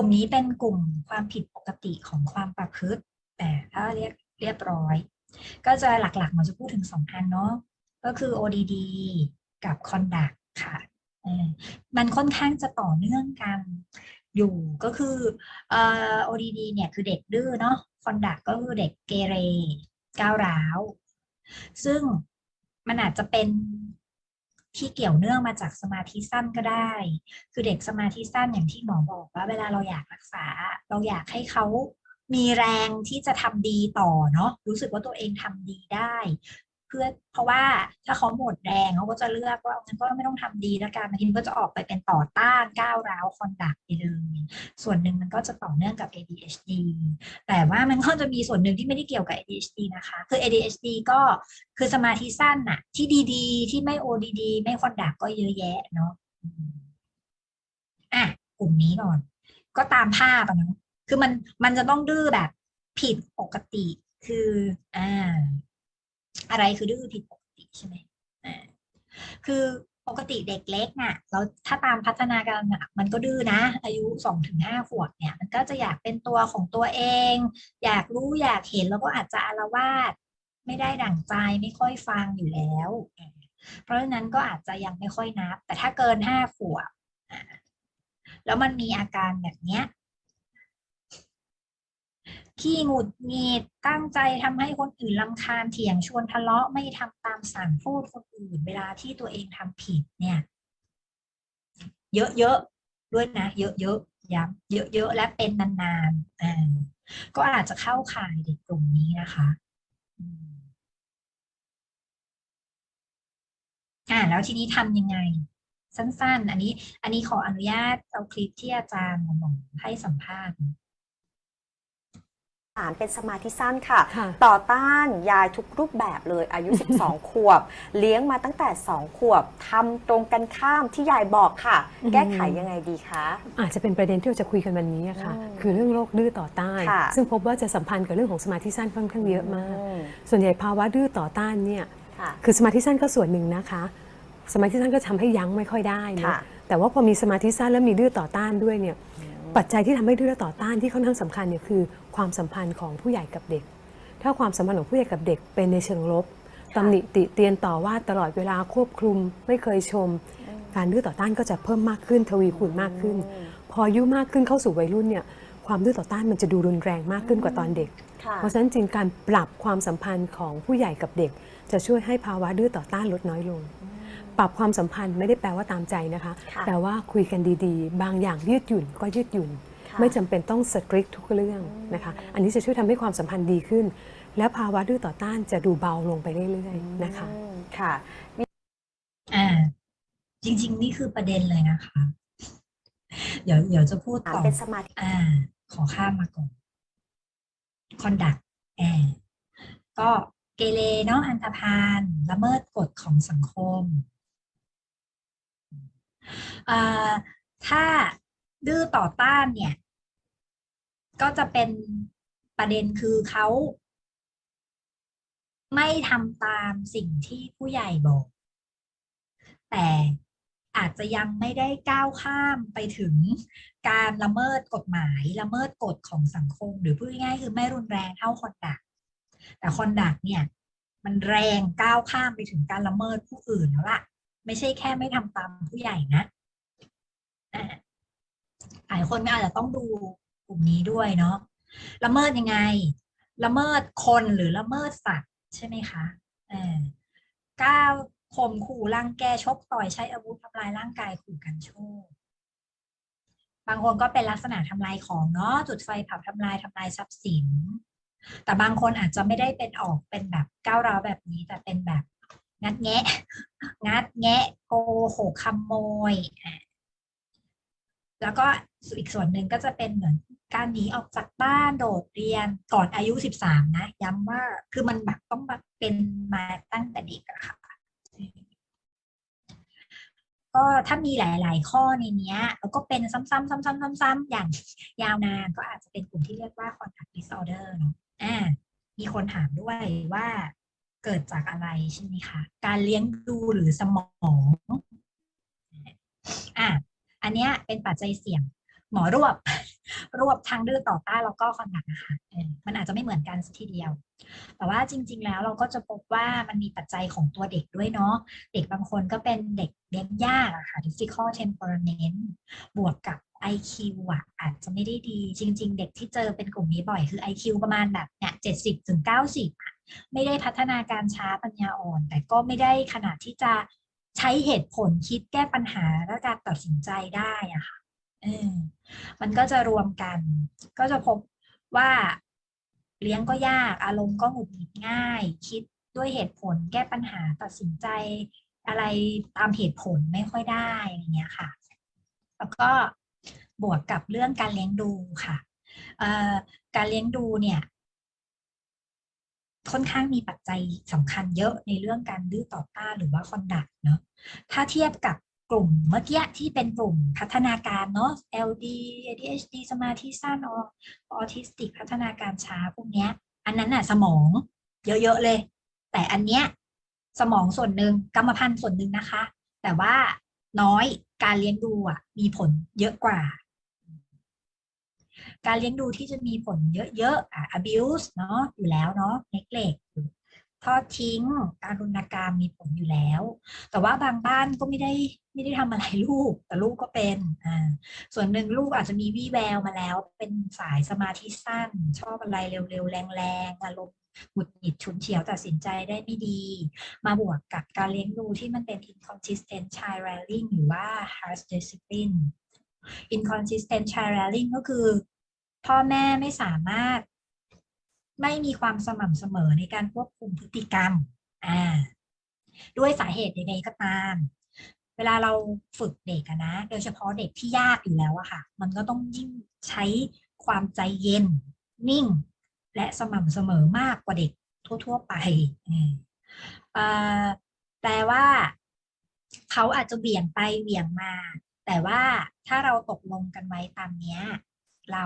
กลุ่มนี้เป็นกลุ่มความผิดปกติของความประพฤติแต่ถ้าเรียกเรียบร้อย ก็จะหลักๆมันจะพูดถึงสองอันเนาะก็คือ ODD กับ Conduct ค่ะมันค่อนข้างจะต่อเนื่องกันอยู่ก็คือเอ่อ ODD เนี่ยคือเด็กดื้อเนาะ Conduct ก็คือเด็กเกเรก้าวร้าว ซึ่งมันอาจจะเป็น ที่เกี่ยวเนื่องมาจากสมาธิสั้นก็ได้ คือเด็กสมาธิสั้นอย่างที่หมอบอกว่าเวลาเราอยากรักษา เราอยากให้เขามีแรงที่จะทำดีต่อเนาะรู้สึกว่าตัวเองทำดีได้ เพื่อเพราะว่าถ้าเขาหมดแรงเขาก็จะเลือกว่างั้นก็ไม่ต้องทำดีแล้วกันบางทีมันก็จะออกไปเป็นต่อต้านก้าวร้าวคอนดักไปเลยส่วนหนึ่งมันก็จะต่อเนื่องกับ ADHD แต่ว่ามันก็จะมีส่วนหนึ่งที่ไม่ได้เกี่ยวกับ ADHD นะคะ คือ ADHD ก็คือสมาธิสั้นน่ะที่ดีๆ ที่ไม่ ODD ไม่คอนดักก็เยอะแยะเนาะอะกลุ่มนี้ก่อน ก็ตามภาพอะเนาะคือมันมันจะต้องดื้อแบบผิดปกติคือ อ่า อะไรคือดื้อผิดปกติใช่ไหมอ่าคือปกติเด็กเล็กน่ะเราถ้าตามพัฒนาการน่ะมันก็ดื้อนะ อายุสองถึงห้าขวบเนี่ย มันก็จะอยากเป็นตัวของตัวเอง อยากรู้อยากเห็นแล้วก็อาจจะอาละวาดไม่ได้ดั่งใจไม่ค่อยฟังอยู่แล้ว เพราะฉะนั้นก็อาจจะยังไม่ค่อยนับ แต่ถ้าเกินห้าขวบแล้วมันมีอาการแบบเนี้ย ขี้หงุดหงิดตั้งใจทำให้คนอื่นรำคาญเถียงชวนทะเลาะไม่ทำตามสั่งพูดคนอื่น เวลาที่ตัวเองทำผิดเนี่ย เยอะๆด้วยนะ เยอะๆย้ำเยอะๆและเป็นนานๆอ่าก็อาจจะเข้าข่ายเด็กกลุ่มนี้นะคะอ่าแล้วทีนี้ทำยังไง สั้น ๆ อันนี้ อันนี้ขออนุญาตเอาคลิปที่อาจารย์หมอให้สัมภาษณ์ สารเป็นสมาธิสั้นค่ะค่ะ ต่อต้านยายทุกรูปแบบเลยอายุ 12 ขวบ เลี้ยงมาตั้งแต่ 2 ขวบทำตรงกันข้ามที่ยายบอกค่ะอืมแก้ไขยังไงดีคะ อาจจะเป็นประเด็นที่เราจะคุยกันวันนี้อะค่ะ อืมคือเรื่องโรคดื้อต่อต้าน ค่ะ ซึ่งพบว่าจะสัมพันธ์กับเรื่องของสมาธิสั้นค่อนข้างเยอะมาก อืมส่วนใหญ่ภาวะดื้อต่อต้านเนี่ย ค่ะ คือสมาธิสั้นก็ส่วนหนึ่งนะคะ สมาธิสั้นก็ทำให้ยั้งไม่ค่อยได้เนอะค่ะ แต่ว่าพอมีสมาธิสั้นแล้วมีดื้อต่อต้านด้วยเนี่ย ปัจจัยที่ทำให้ดื้อและต่อต้านที่ค่อนข้างสำคัญเนี่ยคือ ความสัมพันธ์ของผู้ใหญ่กับเด็ก ถ้าความสัมพันธ์ของผู้ใหญ่กับเด็กเป็นในเชิงลบตำหนิติเตียนต่อว่าตลอดเวลาควบคลุมไม่เคยชม การดื้อต่อต้านก็จะเพิ่มมากขึ้นทวีคูณมากขึ้น พออายุมากขึ้นเข้าสู่วัยรุ่นเนี่ยความดื้อต่อต้านมันจะดูรุนแรงมากขึ้นกว่าตอนเด็กค่ะเพราะฉะนั้นจริงการปรับความสัมพันธ์ของผู้ใหญ่กับเด็ก จะช่วยให้ภาวะดื้อต่อต้านลดน้อยลง ปรับความสัมพันธ์ไม่ได้แปลว่าตามใจนะคะค่ะแปลว่าคุยกันดีๆ บางอย่างยืดหยุ่นก็ยืดหยุ่นค่ะ ไม่จำเป็นต้องสตริกทุกเรื่องนะคะ อันนี้จะช่วยทำให้ความสัมพันธ์ดีขึ้น และภาวะดื้อต่อต้านจะดูเบาลงไปเรื่อยๆนะคะอืมค่ะอ่าจริง ๆ นี่คือประเด็นเลยนะคะ เดี๋ยวเดี๋ยวจะพูดสารต่อเป็นสมาธิอ่า ขอข้ามมาก่อนคอนดักแอก็เกเรเนาะอันธพาลละเมิดกฎของสังคมอ่าถ้าดื้อต่อต้านเนี่ย ก็จะเป็นประเด็นคือเขาไม่ทำตามสิ่งที่ผู้ใหญ่บอก แต่อาจจะยังไม่ได้ก้าวข้ามไปถึงการละเมิดกฎหมายละเมิดกฎของสังคม หรือพูดง่ายๆคือไม่รุนแรงเท่าคอนดักแต่คอนดักเนี่ย มันแรงก้าวข้ามไปถึงการละเมิดผู้อื่นแล้วล่ะ ไม่ใช่แค่ไม่ทำตามผู้ใหญ่นะอ่าหลายคนอาจจะต้องดู กลุ่มนี้ด้วยเนาะละเมิดยังไง ละเมิดคนหรือละเมิดสัตว์ใช่ไหมคะเออก้าวข่มขู่รังแกชกต่อยใช้อาวุธทำลายร่างกายขู่กันโชคบางคนก็เป็นลักษณะทำลายของเนาะจุดไฟเผาทำลายทำลายทรัพย์สิน แต่บางคนอาจจะไม่ได้เป็นออกเป็นแบบก้าวร้าวแบบนี้ แต่เป็นแบบงัดแงะ งัดแงะโกหกขโมยอะแล้วก็อีกส่วนหนึ่งก็จะเป็นเหมือน การหนีออกจากบ้านโดดเรียนก่อนอายุสิบสามนะ ย้ำว่าคือมันแบบต้องแบบเป็นมาตั้งแต่เด็กอะค่ะ ก็ถ้ามีหลาย ๆ ข้อในเนี้ยแล้วก็เป็นซ้ำๆซ้ำๆซ้ำๆอย่างยาวนานก็อาจจะเป็นกลุ่มที่เรียกว่า contact disorder เนอะอ่ามีคนถามด้วยว่าเกิดจากอะไรใช่ไหมคะ การเลี้ยงดูหรือสมอง อะ อันเนี้ยเป็นปัจจัยเสี่ยง หมอรวบรวบทั้งดื้อต่อต้านแล้วก็คอนดักนะคะมันอาจจะไม่เหมือนกันสัทีเดียว แต่ว่าจริง ๆ แล้วเราก็จะพบว่ามันมีปัจจัยของตัวเด็กด้วยเนาะเด็กบางคนก็เป็นเด็กเลี้ยงยากอะค่ะ physical temperament บวกกับ IQ อะอาจจะไม่ได้ดี จริง ๆ เด็กที่เจอเป็นกลุ่มนี้บ่อยคือ IQ ประมาณแบบเนี่ยเจ็ดสิบถึงเก้าสิบอะไม่ได้พัฒนาการช้าปัญญาอ่อน แต่ก็ไม่ได้ขนาดที่จะใช้เหตุผลคิดแก้ปัญหาและการตัดสินใจได้อะค่ะ มันก็จะรวมกัน ก็จะพบว่าเลี้ยงก็ยาก อารมณ์ก็หงุดหงิดง่าย คิดด้วยเหตุผลแก้ปัญหาตัดสินใจอะไรตามเหตุผลไม่ค่อยได้อย่างเงี้ยค่ะ แล้วก็บวกกับเรื่องการเลี้ยงดูค่ะ การเลี้ยงดูเนี่ยค่อนข้างมีปัจจัยสำคัญเยอะในเรื่องการดื้อต่อต้านหรือว่าคอนดักเนาะถ้าเทียบกับ กลุ่มเมื่อกี้ที่เป็นกลุ่มพัฒนาการเนาะ LD ADHD สมาธิสั้นออทิสติกพัฒนาการช้าพวกเนี้ย อันนั้นน่ะสมองเยอะๆเลย แต่อันเนี้ยสมองส่วนหนึ่งกรรมพันธุ์ส่วนหนึ่งนะคะ แต่ว่าน้อยการเลี้ยงดูอะ มีผลเยอะกว่า การเลี้ยงดูที่จะมีผลเยอะๆอะ abuse เนาะอยู่แล้วเนาะ neglect ทอดทิ้ง การรุณกรรมมีผลอยู่แล้ว แต่ว่าบางบ้านก็ไม่ได้ไม่ได้ทำอะไรลูก แต่ลูกก็เป็นอ่าส่วนหนึ่งลูกอาจจะมีวี่แววมาแล้ว เป็นสายสมาธิสั้น ชอบอะไรเร็วๆ แรงๆอารมณ์หงุดหงิดฉุนเฉียวตัดสินใจได้ไม่ดี มาบวกกับการเลี้ยงดูที่มันเป็น inconsistent child rearing หรือว่า harsh discipline inconsistent child rearing ก็คือ พ่อแม่ไม่สามารถ ไม่มีความสม่ำเสมอในการควบคุมพฤติกรรมอ่าด้วยสาเหตุใดๆก็ตาม เวลาเราฝึกเด็กนะ โดยเฉพาะเด็กที่ยากอยู่แล้วอะค่ะ มันก็ต้องยิ่งใช้ความใจเย็น นิ่ง และสม่ำเสมอมากกว่าเด็กทั่ว ๆ ไปอืมเอ่ว่าเขาอาจจะเบี่ยงไปเบี่ยงมา แต่ว่าถ้าเราตกลงกันไว้ตามเนี้ย เรา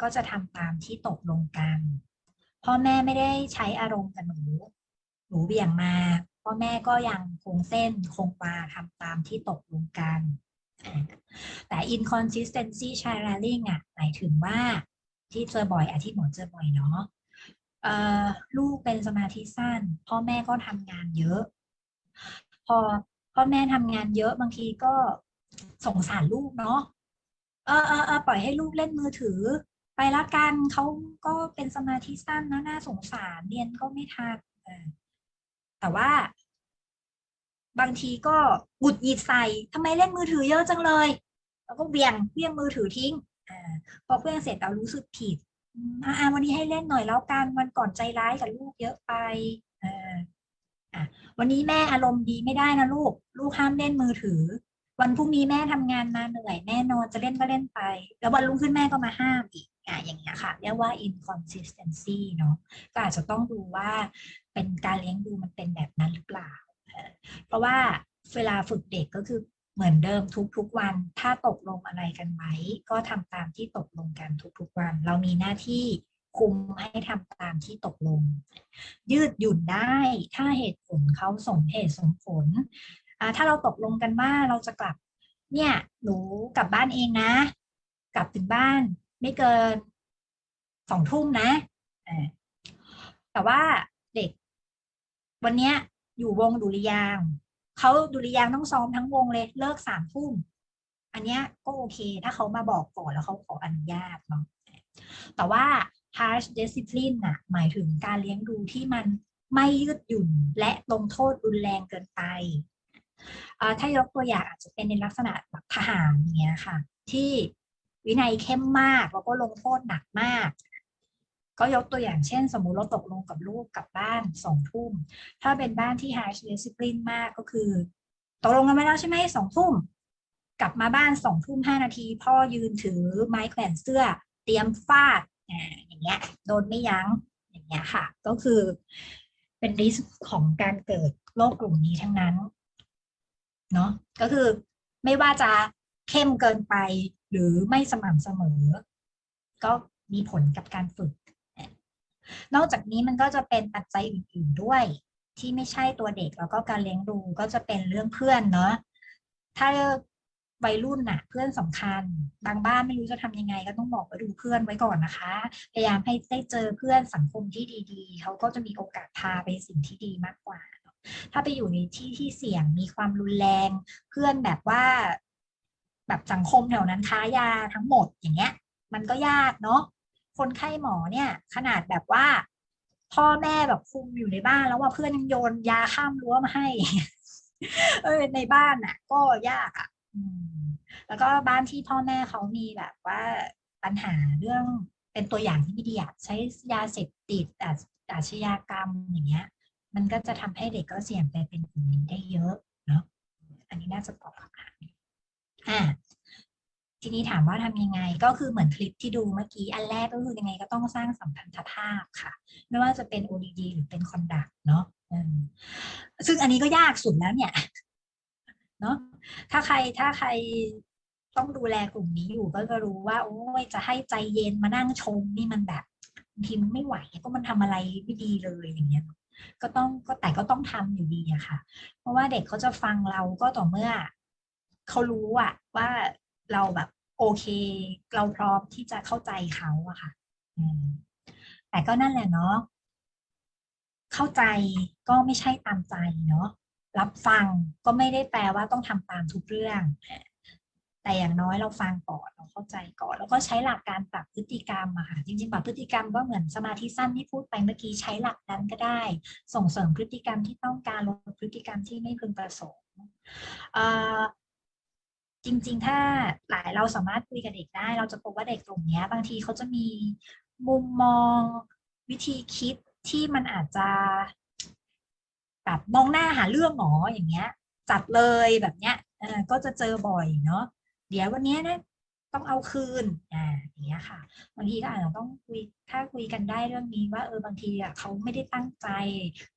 ก็จะทำตามที่ตกลงกัน พ่อแม่ไม่ได้ใช้อารมณ์กับหนู หนูเบี่ยงมา พ่อแม่ก็ยังคงเส้นคงวาทำตามที่ตกลงกัน แต่ inconsistency child rearing อะหมายถึงว่าที่เจอบ่อยอาที่หมอเจอบ่อยเนาะลูกเป็นสมาธิสั้น พ่อแม่ก็ทำงานเยอะ พอพ่อแม่ทำงานเยอะบางทีก็สงสารลูกเนาะเออเออเออปล่อยให้ลูกเล่นมือถือ ไปละกันเขาก็เป็นสมาธิสั้นนะน่าสงสารเรียนก็ไม่ทันแต่ว่า บางทีก็หงุดหงิดใส่ทำไมเล่นมือถือเยอะจังเลย แล้วก็เบี่ยงเบี่ยงมือถือทิ้งอพอเบี่ยงเสร็จเรารู้สึกผิดอ่าวันนี้ให้เล่นหน่อยแล้วกันวันก่อนใจร้ายกับลูกเยอะไปเอออะวันนี้แม่อารมณ์ดีไม่ได้นะลูก ลูกห้ามเล่นมือถือ วันพรุ่งนี้แม่ทำงานมาเหนื่อยแน่นอนจะเล่นก็เล่นไป แล้ววันรุ่งขึ้นแม่ก็มาห้ามอีก อะอย่างเงี้ยค่ะ เรียกว่า inconsistency เนาะก็อาจจะต้องดูว่าเป็นการเลี้ยงดูมันเป็นแบบนั้นหรือเปล่า เพราะว่าเวลาฝึกเด็กก็คือเหมือนเดิมทุกๆวัน ถ้าตกลงอะไรกันไว้ ก็ทำตามที่ตกลงกันทุกๆวัน เรามีหน้าที่คุมให้ทำตามที่ตกลง ยืดหยุ่นได้ถ้าเหตุผลเขาสมเหตุสมผลอ่าถ้าเราตกลงกันว่าเราจะกลับ เนี่ยหนูกลับบ้านเองนะ กลับถึงบ้าน ไม่เกินสองทุ่มนะแต่ว่าเด็ก วันเนี้ย อยู่วงดุริยางเขาดุริยางต้องซ้อมทั้งวงเลยเลิกสามทุ่มอันเนี้ยก็โอเค ถ้าเขามาบอกก่อนแล้วเขาขออนุญาตเนาะแต่ว่า harsh discipline น่ะ หมายถึงการเลี้ยงดูที่มันไม่ยืดหยุ่นและลงโทษรุนแรงเกินไปอ่าถ้ายกตัวอย่างอาจจะเป็นในลักษณะแบบทหารอย่างเงี้ยค่ะ ที่ วินัยเข้มมากแล้วก็ลงโทษหนักมาก ก็ยกตัวอย่างเช่น สมมุติเราตกลงกับลูกกลับบ้านสองทุ่ม ถ้าเป็นบ้านที่ harsh discipline มากก็คือ ตกลงกันไว้แล้วใช่ไหมสองทุ่ม กลับมาบ้านสองทุ่มห้านาที พ่อยืนถือไม้แขวนเสื้อ เตรียมฟาดอ่าอย่างเงี้ย โดนไม่ยั้งอย่างเงี้ยค่ะ ก็คือเป็นริสของการเกิดโรคกลุ่มนี้ทั้งนั้นเนาะก็คือไม่ว่าจะ เข้มเกินไป หรือไม่สม่ำเสมอ ก็มีผลกับการฝึก นอกจากนี้มันก็จะเป็นปัจจัยอื่น ๆด้วย ที่ไม่ใช่ตัวเด็กแล้วก็การเลี้ยงดูก็จะเป็นเรื่องเพื่อนเนาะถ้าวัยรุ่นน่ะ เพื่อนสำคัญ บางบ้านไม่รู้จะทำยังไง ก็ต้องบอกว่าดูเพื่อนไว้ก่อนนะคะ พยายามให้ได้เจอเพื่อนสังคมที่ดีๆ เขาก็จะมีโอกาสพาไปสิ่งที่ดีมากกว่า ถ้าไปอยู่ในที่ที่เสี่ยงมีความรุนแรง เพื่อนแบบว่า แบบสังคมแถวนั้นค้ายาทั้งหมดอย่างเงี้ย มันก็ยากเนาะคนไข้หมอเนี่ย ขนาดแบบว่า พ่อแม่แบบคุมอยู่ในบ้าน แล้วว่าเพื่อนยังโยนยาข้ามรั้วมาให้ เออในบ้านน่ะ ก็ยากอะแล้วก็บ้านที่พ่อแม่เขามีแบบว่าปัญหาเรื่องเป็นตัวอย่างที่ไม่ดีอะใช้ยาเสพติดอาชอาชญากรรมอย่างเงี้ย มันก็จะทำให้เด็กก็เสี่ยงไปเป็นกลุ่มนี้ได้เยอะเนาะอันนี้น่าจะตอบคำถามนี้ อ่าทีนี้ถามว่าทำยังไงก็คือเหมือนคลิปที่ดูเมื่อกี้อันแรกก็คือยังไงก็ต้องสร้างสัมพันธภาพค่ะ ไม่ว่าจะเป็น ODD หรือเป็นคอนดักเนาะซึ่งอันนี้ก็ยากสุดแล้วเนี่ยเนาะถ้าใครถ้าใครต้องดูแลกลุ่มนี้อยู่ก็จะรู้ว่า โอ้ยจะให้ใจเย็นมานั่งชมนี่มันแบบบางทีมันไม่ไหวก็มันทำอะไรไม่ดีเลยอย่างเงี้ย ก็ต้องก็แต่ก็ต้องทำอยู่ดีอะค่ะ เพราะว่าเด็กเขาจะฟังเราก็ต่อเมื่อ เขารู้อะว่าเราแบบโอเค เราพร้อมที่จะเข้าใจเขาอะค่ะแต่ก็นั่นแหละเนาะเข้าใจก็ไม่ใช่ตามใจเนาะรับฟังก็ไม่ได้แปลว่าต้องทำตามทุกเรื่องแต่อย่างน้อยเราฟังก่อนเราเข้าใจก่อน แล้วก็ใช้หลักการปรับพฤติกรรมอะค่ะจริงๆปรับพฤติกรรมก็เหมือนสมาธิสั้นที่พูดไปเมื่อกี้ใช้หลักนั้นก็ได้ ส่งเสริมพฤติกรรมที่ต้องการลดพฤติกรรมที่ไม่พึงประสงค์อ่อ จริง ๆ ถ้าหลายเราสามารถคุยกับเด็กได้ เราจะพบว่าเด็กกลุ่มนี้บางทีเขาจะมีมุมมองวิธีคิดที่มันอาจจะแบบมองหน้าหาเรื่องหมออย่างเงี้ย จัดเลยแบบเนี้ยก็จะเจอบ่อยเนาะเดี๋ยววันเนี้ยนะ ต้องเอาคืนอ่าอย่างเงี้ยค่ะ บางทีก็อาจจะต้องคุยถ้าคุยกันได้เรื่องนี้ว่าเออบางทีอะเขาไม่ได้ตั้งใจ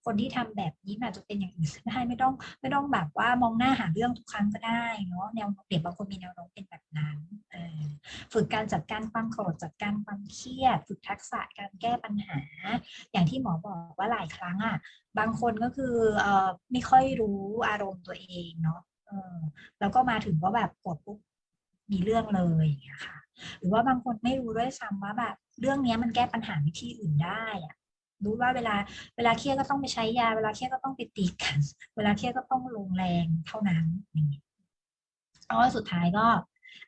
คนที่ทำแบบนี้อาจจะเป็นอย่างอื่นได้ไม่ต้องไม่ต้องแบบว่ามองหน้าหาเรื่องทุกครั้งก็ได้เนาะแนวเด็กบางคนมีแนวโน้มเป็นแบบนั้นเออฝึกการจัดการความโกรธจัดการความเครียด ฝึกทักษะการแก้ปัญหา อย่างที่หมอบอกว่าหลายครั้งอะบางคนก็คือเออไม่ค่อยรู้อารมณ์ตัวเองเนาะแล้วก็มาถึงก็แบบกดปุ๊บ มีเรื่องเลยอย่างเงี้ยค่ะ หรือว่าบางคนไม่รู้ด้วยซ้ำว่าแบบเรื่องเนี้ยมันแก้ปัญหาวิธีอื่นได้อะรู้ว่าเวลาเวลาเครียดก็ต้องไปใช้ยา เวลาเครียดก็ต้องไปตีกัน เวลาเครียดก็ต้องลงแรงเท่านั้นอย่างเงี้ยเพราะสุดท้ายก็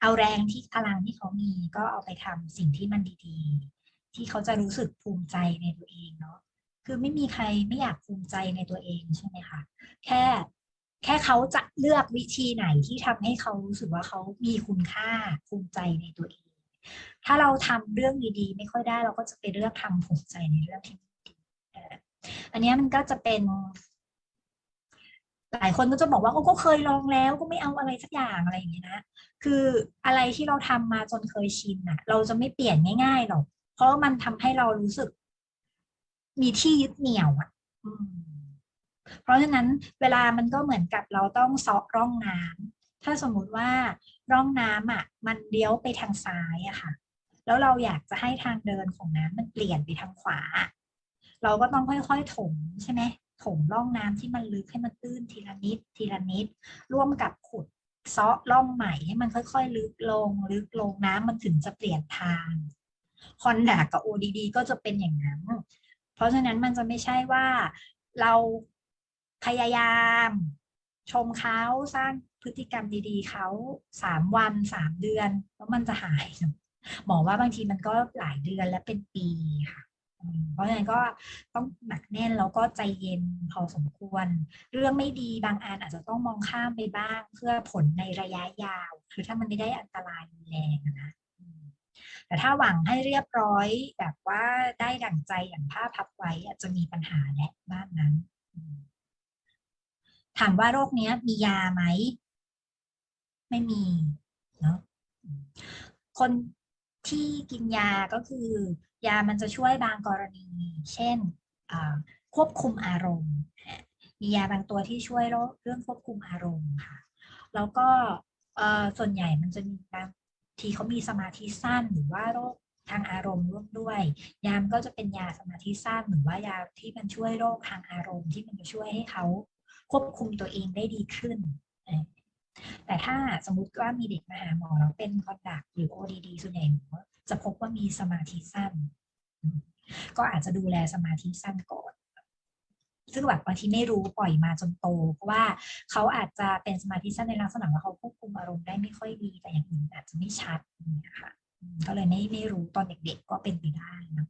เอาแรงที่พลังที่เขามีก็เอาไปทำสิ่งที่มันดีๆ ที่เขาจะรู้สึกภูมิใจในตัวเองเนาะคือไม่มีใครไม่อยากภูมิใจในตัวเองใช่ไหมคะแค่ แค่เขาจะเลือกวิธีไหนที่ทำให้เขารู้สึกว่าเขามีคุณค่าภูมิใจในตัวเอง ถ้าเราทำเรื่องดีๆ ไม่ค่อยได้เราก็จะไปเลือกทำภูมิใจในเรื่องที่ดีอ่ออันนี้มันก็จะเป็นหลายคนก็จะบอกว่าโอ้ก็เคยลองแล้วก็ไม่เอาอะไรสักอย่างอะไรอย่างเงี้ยนะ คืออะไรที่เราทำมาจนเคยชินน่ะเราจะไม่เปลี่ยนง่ายๆหรอก เพราะมันทำให้เรารู้สึก มีที่ยึดเหนี่ยวอะอืม เพราะฉะนั้นเวลามันก็เหมือนกับเราต้องเซาะร่องน้ำถ้าสมมุติว่าร่องน้ำอะมันเลี้ยวไปทางซ้ายอะค่ะ แล้วเราอยากจะให้ทางเดินของน้ำมันเปลี่ยนไปทางขวา เราก็ต้องค่อยๆถมใช่ไหมถมร่องน้ำที่มันลึกให้มันตื้นทีละนิดทีละนิด ร่วมกับขุดเซาะร่องใหม่ให้มันค่อย ๆ ลึกลง ลึกลงน้ำมันถึงจะเปลี่ยนทางคอนดากับ ODD ก็จะเป็นอย่างนั้น เพราะฉะนั้นมันจะไม่ใช่ว่าเรา พยายาม ชมเขาสร้างพฤติกรรมดีๆเขาสามวันสามเดือน แล้วมันจะหายหมอว่าบางทีมันก็หลายเดือนและเป็นปีค่ะเพราะฉะนั้นก็ต้องหนักแน่นแล้วก็ใจเย็นพอสมควร เรื่องไม่ดีบางอันอาจจะต้องมองข้ามไปบ้าง เพื่อผลในระยะยาว คือถ้ามันไม่ได้อันตรายรุนแรงนะแต่ถ้าหวังให้เรียบร้อยแบบว่าได้ดั่งใจอย่างภาพับไว้อาจจะมีปัญหาและบ้านนั้น ถามว่าโรคเนี้ย มียาไหม ไม่มีเนาะคนที่กินยาก็คือยามันจะช่วยบางกรณี เช่นควบคุมอารมณ์มียาบางตัวที่ช่วยเรื่องควบคุมอารมณ์ค่ะ แล้วก็ส่วนใหญ่มันจะมีบางทีเขามีสมาธิสั้นหรือว่าโรคทางอารมณ์ร่วมด้วย ยามก็จะเป็นยาสมาธิสั้นหรือว่ายาที่มันช่วยโรคทางอารมณ์ที่มันจะช่วยให้เขา ควบคุมตัวเองได้ดีขึ้น แต่ถ้าสมมติว่ามีเด็กมาหาหมอแล้วเป็นคอนดักหรือ ODD ส่วนใหญ่จะพบว่ามีสมาธิสั้น ก็อาจจะดูแลสมาธิสั้นก่อนซึ่งแบบบางทีไม่รู้ปล่อยมาจนโต เพราะว่าเขาอาจจะเป็นสมาธิสั้นในลักษณะว่าเขาควบคุมอารมณ์ได้ไม่ค่อยดีแต่อย่างอื่นอาจจะไม่ชัดอย่างเงี้ยค่ะก็เลยไม่ไม่รู้ตอนเด็กๆก็เป็นไปได้นะ